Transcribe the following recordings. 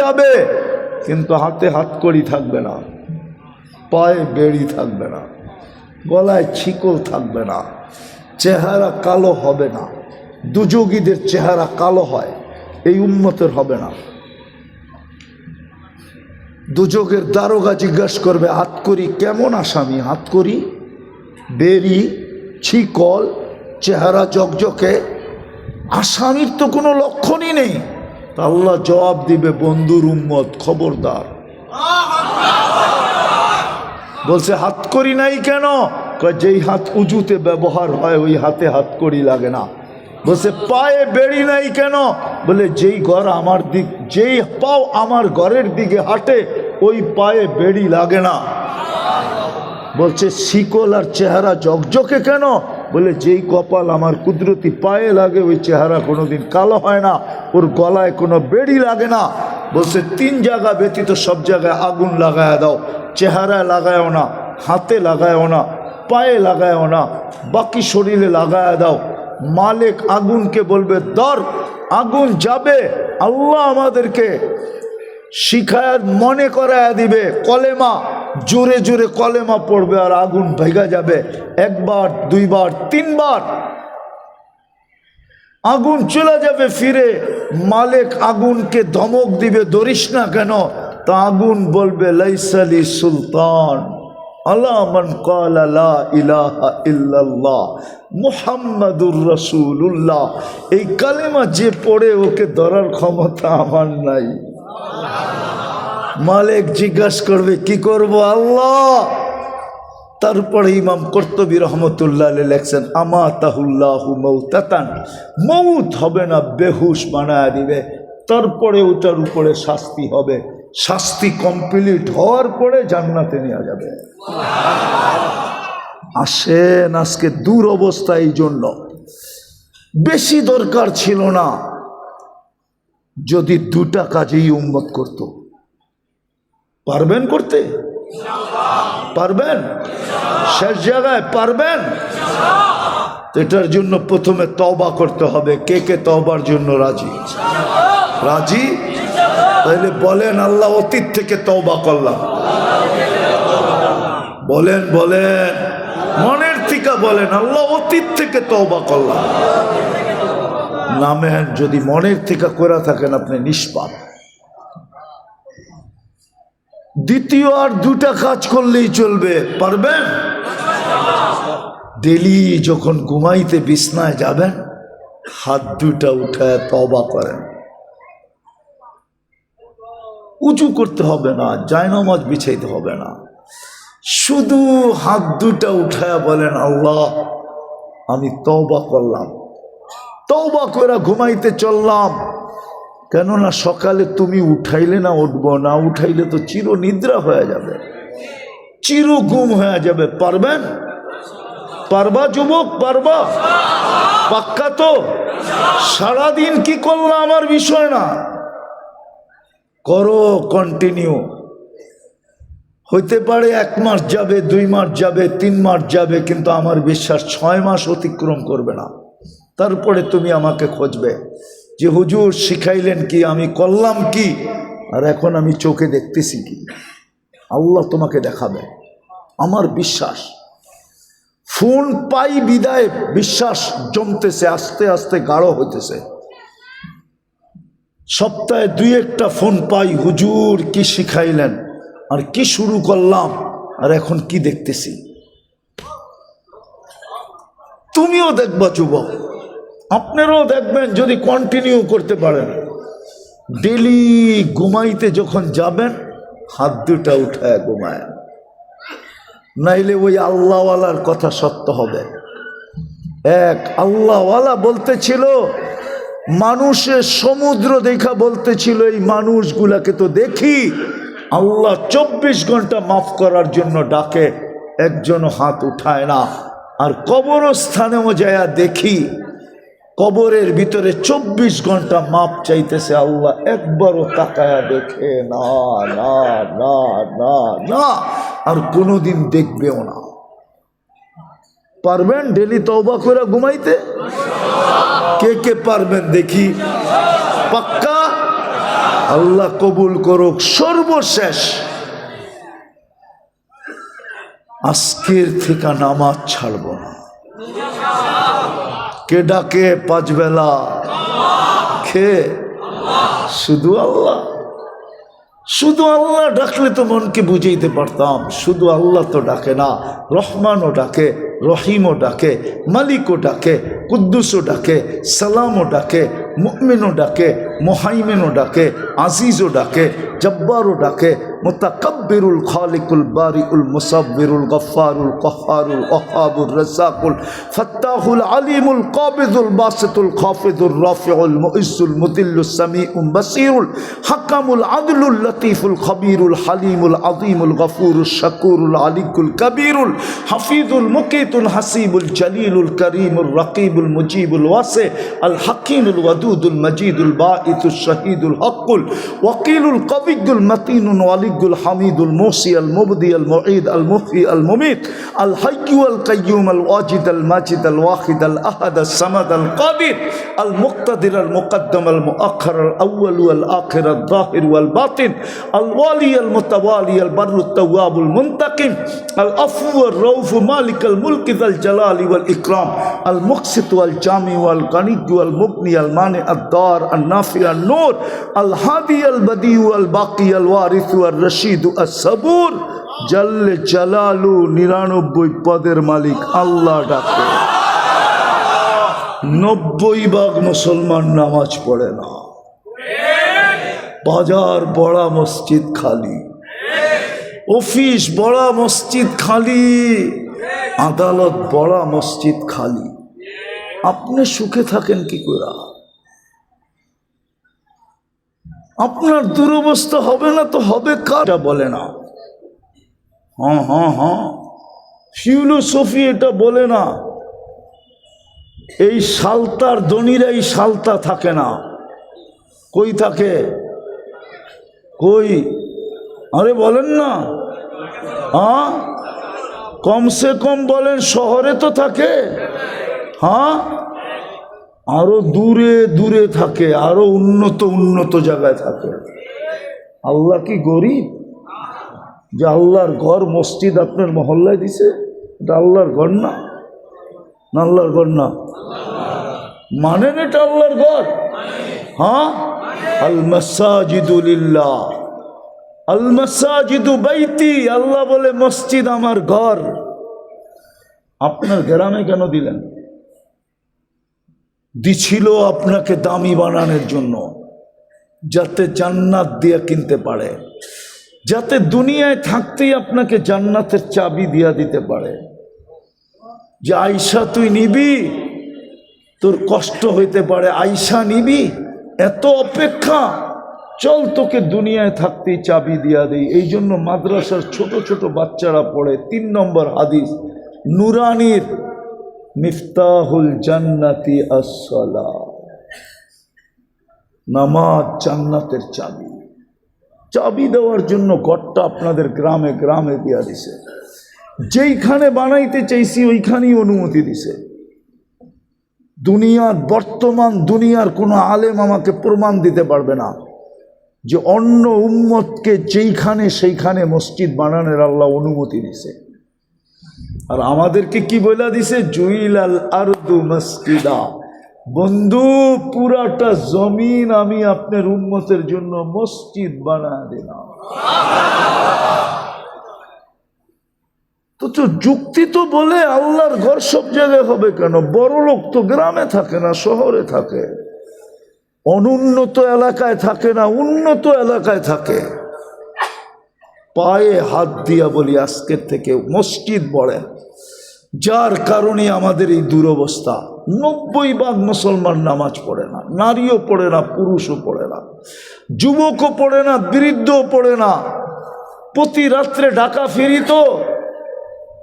যাবে, কিন্তু হাতে হাত করি থাকবে না, পায়ে বেড়ি থাকবে না, গলায় ছিকল থাকবে না, চেহারা কালো হবে না, দুযোগীদের চেহারা কালো হয়, এই উন্মতের হবে না। দুযোগের দারোগা জিজ্ঞাসা করবে, হাত করি কেমন আসামি? হাত করি বেরি ছিকল, চেহারা জকজকে, আসামির তো কোনো লক্ষণই নেই। তা আল্লাহ জবাব দিবে, বন্ধুর উম্মত, খবরদার। বলছে, হাত করি নাই কেন? যেই হাত উঁচুতে ব্যবহার হয়, ওই হাতে হাত করি লাগে না। বলছে, পায়ে বেড়ি নাই কেন? বলে, যেই ঘর আমার দিক, যেই পাও আমার ঘরের দিকে হাঁটে, ওই পায়ে বেড়ি লাগে না। বলছে, শিকল আর চেহারা জকজকে কেন? বলে, যেই কপাল আমার কুদরতি পায়ে লাগে, ওই চেহারা কোনোদিন কালো হয় না, ওর গলায় কোনো বেড়ি লাগে না। বলছে, তিন জায়গা ব্যতীত সব জায়গায় আগুন লাগায় দাও চেহারায় লাগায়ও না, হাতে লাগায়ও না, পায়ে লাগায়ও না, বাকি শরীরে লাগায় দাও। মালিক আগুনকে বলবে দর আগুন যাবে, আল্লাহ আমাদেরকে শিখায় মনে করায় দিবে, কলেমা জোরে জোরে কলেমা পড়বে আর আগুন ভেগা যাবে। একবার, দুইবার, তিনবার। আগুন চলে যাবে ফিরে। মালিক আগুনকে ধমক দিবে, ধরিস না কেন? তা আগুন বলবে লাইসালি সুলতান। মান রাসূলুল্লাহ। এই কালেমা যে পড়ে, ওকে ধরার ক্ষমতা আমার নাই। মালিক জিজ্ঞাসা করবে, কি করব আল্লাহ? তারপরে ইমাম কর্তবী রহমতুল্লাহ লেখছেন আমা তাহুল্লাহ মৌতাতান মৌত হবে না, বেহুশ বানায় দিবে। তারপরে ওটার উপরে শাস্তি হবে। শাস্তি কমপ্লিট হওয়ার পরে জান্নাতে নেওয়া যাবে। আসেন আজকে দূর অবস্থা এই জন্য বেশি দরকার ছিল না। যদি দুটা কাজেই উন্মত করত। পারবেন করতে? পারবেন? শেষ জায়গায় পারবেন? এটার জন্য প্রথমে তওবা করতে হবে। কে কে তবার জন্য রাজি? রাজি? তাহলে বলেন, আল্লাহ অতীত থেকে তওবা করলাম। বলেন বলেন। মনের থেকে বলেন, আল্লাহ অতীত থেকে তওবা করলাম। নামেন যদি মনের থেকে করে থাকেন, আপনি নিষ্পাপ। দ্বিতীয় আর দুটা কাজ করলেই চলবে, পারবেন? ডেলি যখন ঘুমাইতে বিছনায় যাবেন, হাত দুটা উঠায় তবা করেন। উঁচু করতে হবে না, জায়নামাজ বিছাইতে হবে না। শুধু হাত দুটা উঠায় বলেন, আল্লাহ, আমি তওবা করলাম। তওবা করে ঘুমাইতে চললাম। কেননা সকালে তুমি উঠাইলে না উঠবো, না উঠাইলে তো চির নিদ্রা হয়ে যাবে। চির গুম হয়ে যাবে, পারবেন? পারবা যুবক, পারবা? পাক্কা তো? সারাদিন কি করলাম আমার বিষয় না? করো কন্টিনিউ হইতে পারে এক মাস যাবে, দুই মাস যাবে, তিন মাস যাবে, কিন্তু আমার বিশ্বাস ছয় মাস অতিক্রম করবে না। তারপরে তুমি আমাকে খুঁজবে। যে হুজুর শিখাইলেন কি, আমি করলাম কি? আর এখন আমি চোখে দেখতেছি কি? আল্লাহ তোমাকে দেখাবে। আমার বিশ্বাস, ফোন পাই বিদায়, বিশ্বাস জমতেছে, আস্তে আস্তে গাঢ় হইতেছে। সপ্তাহে দুই একটা ফোন পাই, হুজুর কি শিখাইলেন? আর কি শুরু করলাম? আর এখন কি দেখতেছি? তুমিও দেখবা, যুবক। আপনারাও দেখবেন যদি কন্টিনিউ করতে পারেন। ডেলি ঘুমাইতে যখন যাবেন, হাত দুটা উঠায় ঘুমায়। নাইলে ওই আল্লাহওয়ালার কথা সত্য হবে। এক, আল্লাহওয়ালা বলতেছিল, মানুষের সমুদ্র দেখা বলতেছিল, এই মানুষগুলাকে তো দেখি। আল্লাহ চব্বিশ ঘণ্টা মাফ করার জন্য ডাকে, একজনও হাত উঠায় না। আর কবরস্থানেও যায়া দেখি কবরের ভিতরে চব্বিশ ঘণ্টা মাপ চাইতেছে আল্লাহ, একবারও তাকায়া দেখে না না না না না, আর কোনোদিন দেখবেও না। পারবেন ডেলি তওবা করে ঘুমাইতে? কে কে পারবেন দেখি? পাক্কা? আল্লাহ কবুল করুক, সর্বশেষ। আজকের থেকে নামাজ ছাড়ব না। কে ডাকে পাঁচ বেলা? খে শুধু আল্লাহ। শুধু আল্লাহ ডাকলে তো মনকে বুঝাইতে পারতাম। শুধু আল্লাহ তো ডাকে না, রহমানও ডাকে। রহিমও ডাকে, মালিকও ডাকে, কুদ্দুসও ডাকে, সালামও ডাকে, মুমিনও ডাকে, মোহাইমেনও ডাকে, আজিজও ডাকে, জব্বারও ডাকে, মোতাকব্বিরুল খালিকুল বারিউল মুসাব্বিরুল গফফারুল কহারুল ওহাবুর রসাকুল ফত্তাহুল আলিমুল কাবিদুল বাসিতুল খাফিদুল রাফিউল মুইসুল মুদিল্লুস সামিউম বাসিরুল হাকামুল আদলুল লতিফুল খবিরুল হালিমুল আযীমুল গফুরুল শাকুরুল আলিকুল কবিরুল হাফিজুল মুকিতুল হাসিবুল জলিলুল করিমুল রকিবুল মুজিবুল ওয়াসি আল হাকিমুল ওয়াদুদুল মজিদুল বাঈতুল শহীদুল হকুল ওয়াকিলুল কবিগুল মতিনুল ওয়ালিগুল হামিদুল মুসি আল মুবদি আল মুঈদ আল মুফি আল মুমিত, আল হাইয়ু আল কাইয়ুম আল ওয়াজিদ আল মাজিদ আল ওয়াহিদ আল আহাদ আল সামাদ আল কাদির, আল মুক্তাদির আল মুকদ্দম আল মুআخر আল আউয়াল আল আখির আল যাহির ওয়াল বাতিন, আল ওয়ালি আল মুতাওয়ালি আল কিদাল জালাল ইউল ইকরাম, আল মুকসিত আল জামি আল কানিক আল মুগনি, আল মানে আদার আল নাফি আল নোর, আল হাদি আল বদি আল বাকি আল ওয়ারিস আল রশিদ আল সবুর। জাল্লে জালালু নিরানব্বই পদের মালিক আল্লাহ ডাকে। নব্বই ভাগ মুসলমান নামাজ পড়ে না। বাজার বড়া মসজিদ খালি। অফিস বড়া মসজিদ খালি। আদালত বড় মসজিদ খালি। আপনি সুখে থাকেন কি করে আপনার দুরবস্থা হবে না তো হবে কাটা বলে না। হ্যাঁ হ্যাঁ হ্যাঁ। ফিলোসফি এটা বলে না। এই সালতার দনিরা এই সালতা থাকে না। কই থাকে? কই? আরে বলেন না। হ্যাঁ কমসে কম বলেন, শহরে তো থাকে। হ্যাঁ? আরও দূরে দূরে থাকে, আরও উন্নত উন্নত জায়গায় থাকে। আল্লাহ কি গরিব? যে আল্লাহর ঘর মসজিদ আপনার মহল্লায় দিছে, এটা আল্লাহর ঘর না? আল্লাহর ঘর না? মানেন এটা আল্লাহর ঘর? হ্যাঁ? আল মাসাজিদুলিল্লাহ আল মাসাজিদু বাইতি, আল্লাহ বলে মসজিদ আমার ঘর। আপনার গ্রামে কেন দিলেন? দিছিল আপনাকে দামি বানানোর জন্য, যাতে জান্নাত দিয়ে কিনতে পারে, যাতে দুনিয়ায় থাকতেই আপনাকে জান্নাতের চাবি দিয়া দিতে পারে। যে আইসা তুই নিবি? তোর কষ্ট হইতে পারে আইসা নিবি? এত অপেক্ষা। চল তোকে দুনিয়ায় থাকতেই চাবি দিয়া দেই। এই জন্য মাদ্রাসার ছোট ছোট বাচ্চারা পড়ে। তিন নম্বর হাদিস, নুরানির মিফতাহুল জান্নাতি আসলা নামাজ জান্নাতের চাবি। চাবি দেওয়ার জন্য ঘরটা আপনাদের গ্রামে গ্রামে দিয়া দিছে। যেইখানে বানাইতে চাইছি ওইখানেই অনুমতি দিছে। দুনিয়ার, বর্তমান দুনিয়ার কোনো আলেম আমাকে প্রমাণ দিতে পারবে না। যে অন্য উম্মতকে যেইখানে সেইখানে মসজিদ বানানোর আল্লাহ অনুমতি দিছে আর আমাদেরকে কি বলে দিছে? জুইল আল আরদু মসজিদা। বন্ধু, পুরাটা জমিন আমি আপনার উন্মতের জন্য মসজিদ বানায় দিলাম। তো যুক্তি তো বলে আল্লাহর ঘর সব জায়গায় হবে কেন? বড় লোক তো গ্রামে থাকে না, শহরে থাকে। অনুন্নত এলাকায় থাকে না, উন্নত এলাকায় থাকে। পায়ে হাত দিয়া বলি, আজকের থেকে মসজিদ বলে যার কারণে আমাদের এই দুরবস্থা। নব্বই ভাগ মুসলমান নামাজ পড়ে না, নারীও পড়ে না, পুরুষও পড়ে না, যুবকও পড়ে না, বৃদ্ধও পড়ে না। প্রতি রাত্রে ডাকা ফিরি তো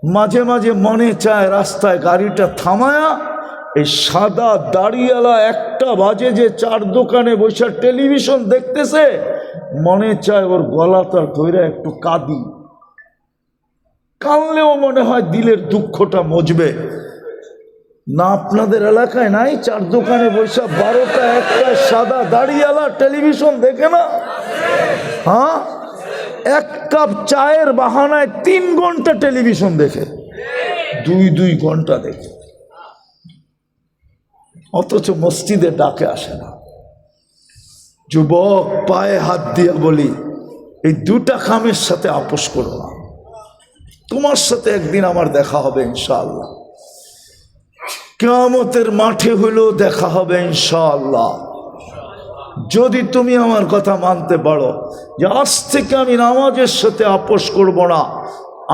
মাঝে মাঝে মনে চায় রাস্তায় গাড়িটা থামায়া এই সাদা দাড়িওয়ালা একটা বাজে যে চার দোকানে বসে টেলিভিশন দেখতেছে, মনে চায় ওর গলাটা ধরে একটু কাঁদি। কানলেও মনে হয় দিলের দুঃখটা মজবে। না আপনাদের এলাকায় নাই? চার দোকানে বৈশা বারোটা একটা সাদা দাড়িওয়ালা টেলিভিশন দেখে না? হ্যাঁ? এক কাপ চায়ের বাহানায় তিন ঘণ্টা টেলিভিশন দেখে। দুই দুই ঘণ্টা দেখে। অথচ মসজিদে ডাকে আসে না। যুবক, পায়ে হাত দিয়া বলি, এই দুটা কামের সাথে আপোষ করো না। তোমার সাথে একদিন আমার দেখা হবে ইনশাআল্লাহ। কেয়ামতের মাঠে হইলেও দেখা হবে ইনশাআল্লাহ। যদি তুমি আমার কথা মানতে পারো যে আজ থেকে আমি নামাজের সাথে আপোষ করব না,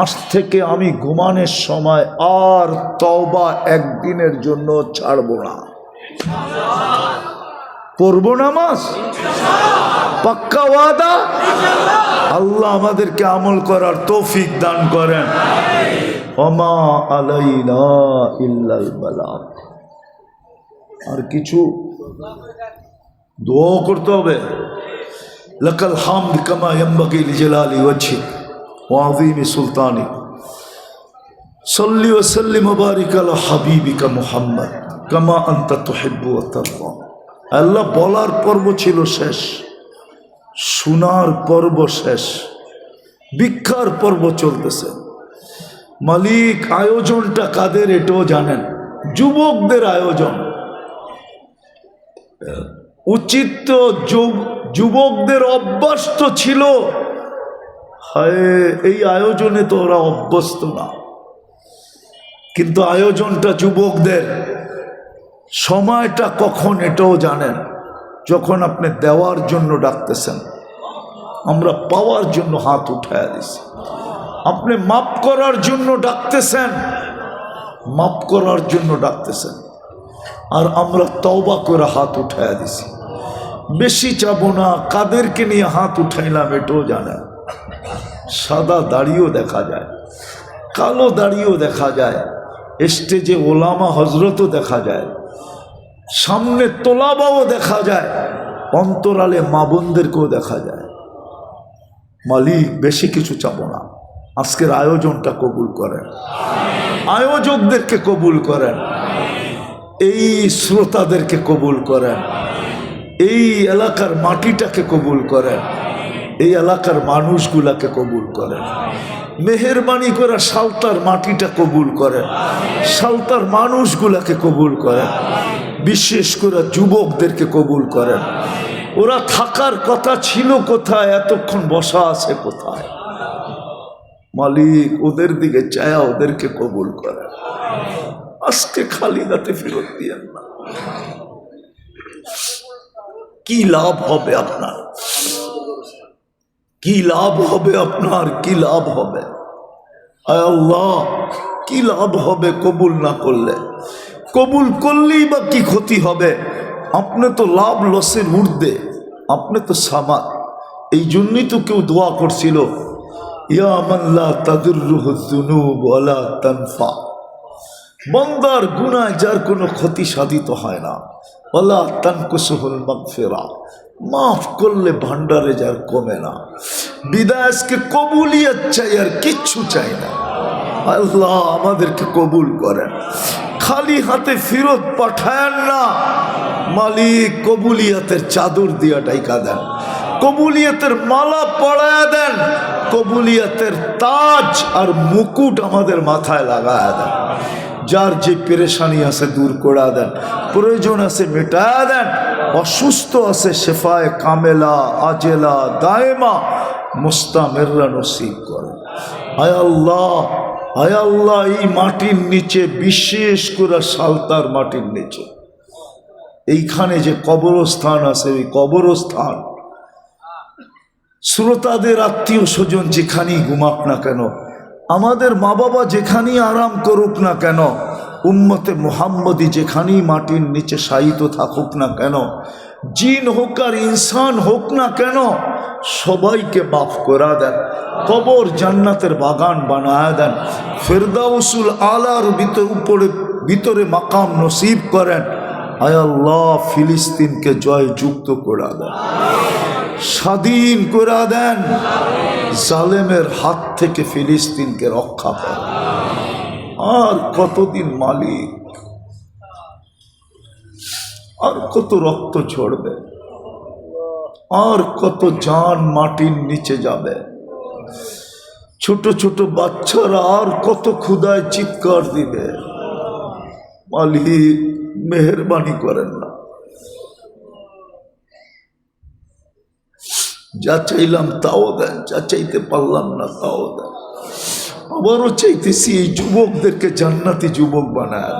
আজ থেকে আমি ঘুমানোর সময় আর তওবা একদিনের জন্য ছাড়ব না। পড়ব নামাজ? পাক্কা ওয়াদা? আল্লাহ আমাদেরকে আমল করার তৌফিক দান করেন। অমা আলাইনা ইল্লাল বালাগ আর কিছু দোয়া করতে হবে। লকাল হামদ কামা ইয়াম্বাগি লিজালালি ওয়াজহি ওয়া আযীমি সুলতানি। সাল্লি ওয়া সাল্লিম ওয়া বারিক আলা হাবিবিকা মুহাম্মদ। কামা আনতা তুহিব্বু তারদা আল্লাহ বলার পর্ব ছিল শেষ, শোনার পর্ব শেষ, ভিক্ষার পর্ব চলতেছে। মালিক আয়োজনটা কাদের এটাও জানেন, যুবকদের আয়োজন। উচিত তো যুবকদের অভ্যাস তো ছিল, হায়, এই আয়োজনে তো ওরা অভ্যস্ত না। কিন্তু আয়োজনটা যুবকদের। সময়টা কখন এটাও জানেন, যখন আপনি দেওয়ার জন্য ডাকতেছেন। আমরা পাওয়ার জন্য হাত উঠায় দিছি। আপনি মাপ করার জন্য ডাকতেছেন মাপ করার জন্য ডাকতেছেন। আর আমরা তওবা করে হাত উঠায় দিছি। বেশি চাবো না, কাদেরকে নিয়ে হাত উঠাইলাম এটাও জানেন। সাদা দাড়িও দেখা যায়, কালো দাড়িও দেখা যায়, স্টেজে ওলামা হজরতও দেখা যায়। সামনে তোলাবাও দেখা যায়, অন্তরালে মা বোনদেরকেও দেখা যায়। মালিক, বেশি কিছু চাবো না। আজকের আয়োজনটা কবুল করেন। আয়োজকদেরকে কবুল করেন। এই শ্রোতাদেরকে কবুল করেন। এই এলাকার মাটিটাকে কবুল করেন। এই এলাকার মানুষগুলাকে কবুল করেন। মেহরবানি করে সালতার মাটিটা কবুল করেন। সালতার মানুষগুলাকে কবুল করেন। বিশেষ করে যুবকদেরকে কবুল করেন। ওরা থাকার কথা ছিল কোথায়, এতক্ষণ বসা আছে কোথায়? মালিক ওদের দিকে চায়া, ওদেরকে কবুল করেন আজকে খালি হাতে ফেরত দিয়েন না কি লাভ হবে আপনার? কি লাভ হবে আপনার? কি লাভ হবে? আল্লাহ, কি লাভ হবে কবুল না করলে? কবুল করলেই বা কি ক্ষতি হবে? আপনি তো লাভ লসের ঊর্ধ্বে, আপনি তো সামাদ এই জন্যই তো কেউ দোয়া করছিল ওয়ালা তানফা। বন্দার গুনায় যার কোনো ক্ষতি সাধিত হয় না। ওলা তানকুসুহুল মাগফিরা। মাফ করলে ভান্ডারে যার কমে না। বিদায়সকে কবুলিয়ত চাই আর কিচ্ছু চাই না। আল্লাহ আমাদেরকে কবুল করেন। খালি হাতে ফিরত পাঠায়েন না। মালিক কবুলিয়তের চাদর দিয়া ডাইকা দেন কবুলিয়তের মালা পড়ায় দেন। কবুলিয়াতের তাজ আর মুকুট আমাদের মাথায় লাগায় দেন। যার যে পেরেশানি আছে দূর করা দেন। প্রয়োজন আছে মেটায়া দেন। অসুস্থ আছে শেফায় কামেলা, আজেলা, দায়মা, মুস্তামেররা নসিব করেন। আয় আল্লাহ আয় আল্লাহ, এই মাটির নিচে, বিশেষ করে সালতার মাটির নিচে। এইখানে যে কবরস্থান আছে, ওই কবরস্থান। শ্রোতাদের আত্মীয় স্বজন যেখানেই ঘুমাক না কেন, আমাদের মা বাবা যেখানেই আরাম করুক না কেন, উম্মতে মোহাম্মদী যেখানেই মাটির নিচে শায়িত থাকুক না কেন, জিন হোক আর ইনসান হোক না কেন সবাইকে মাফ করা দেন, কবর জান্নাতের বাগান বানায় দেন, ফেরদাউসুল আলার ভিতর উপরে, ভিতরে মাকাম নসিব করেন। আয় আল্লাহ, ফিলিস্তিনকে জয় যুক্ত করে দেন। স্বাধীন করে দেন। জালেমের হাত থেকে ফিলিস্তিনকে রক্ষা করেন। আর কতদিন মালিক? আর কত রক্ত ঝরবে? আর কত জান মাটির নিচে যাবে। ছোট ছোট বাচ্চারা আর কত ক্ষুদায় চিৎকার দিবে। মালিক মেহরবানি করেন না। যা চাইলাম তাও দেন, যা চাইতে পারলাম না তাও দেন। আবারও চাইতেছি এই যুবকদেরকে জান্নাতি যুবক বানায়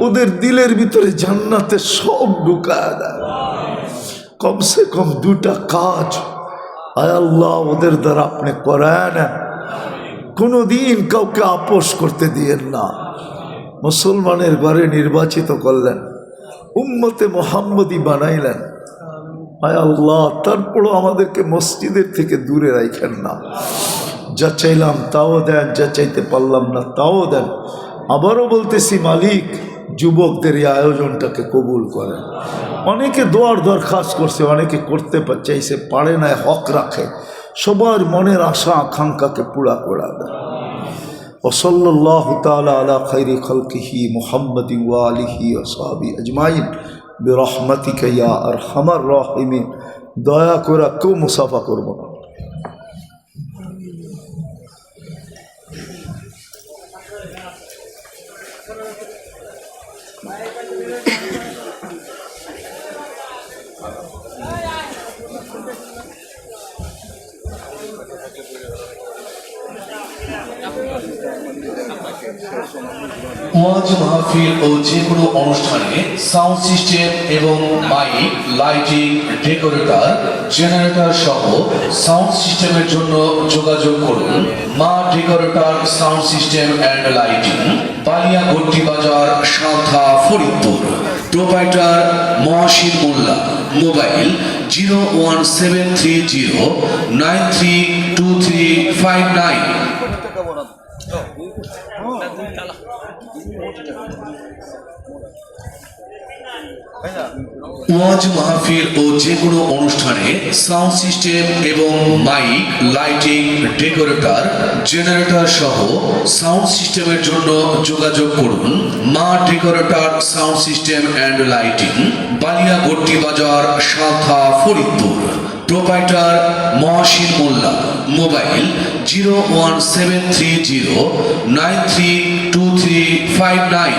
ওদের দিলের ভিতরে জান্নাতে সব ঢুকায় দেন। কমসে কম দুটা কাজ। আয় আল্লাহ, ওদের দ্বারা আপনি করেন। কোনো দিন কাউকে আপোষ করতে দিয়েন না। মুসলমানের ঘরে নির্বাচিত করলেন। উম্মতে মোহাম্মদী বানাইলেন। আয় আল্লাহ, তারপরও আমাদেরকে মসজিদের থেকে দূরে রাখেন না। যা চাইলাম তাও দেন, যা চাইতে পারলাম না তাও দেন। আবারও বলতেছি, মালিক যুবকদের এই আয়োজনটাকে কবুল করেন অনেকে দোয়ার দরখাস্ত করছে অনেকে করতে পা- চাইছে পারে না হক রাখে সবার মনের আশা আকাঙ্ক্ষাকে পুরা করা দেয় وصلى الله تعالى على خير خلقه محمد وآله وصحبه أجمعين برحمتك يا أرحم الراحمين দয়া করে কেউ মুসাফা করব ওয়াজ মাহফিল ও যে কোনো অনুষ্ঠানে সাউন্ড সিস্টেম এবং মাইক লাইটিং ডেকোরেটর জেনারেটর সহ সাউন্ড সিস্টেমের জন্য যোগাযোগ করুন। Ma decorator sound system and lighting Baliya Gotti বাজার সাধা Faridpur. Proprietor Mahashir Molla. Mobile zero one seven three zero nine three two three five nine ওয়াজ মাহফিল ও যে কোনো অনুষ্ঠানে সাউন্ড সিস্টেম এবং মাইক, লাইটিং, ডেকোরেটর, জেনারেটর সহ সাউন্ড সিস্টেমের জন্য যোগাযোগ করুন। Ma decorator, sound system and lighting Baliya Gotti বাজার সাধা Faridpur. Proprietor Mahashir Molla, mobile zero one seven three zero nine three two three five nine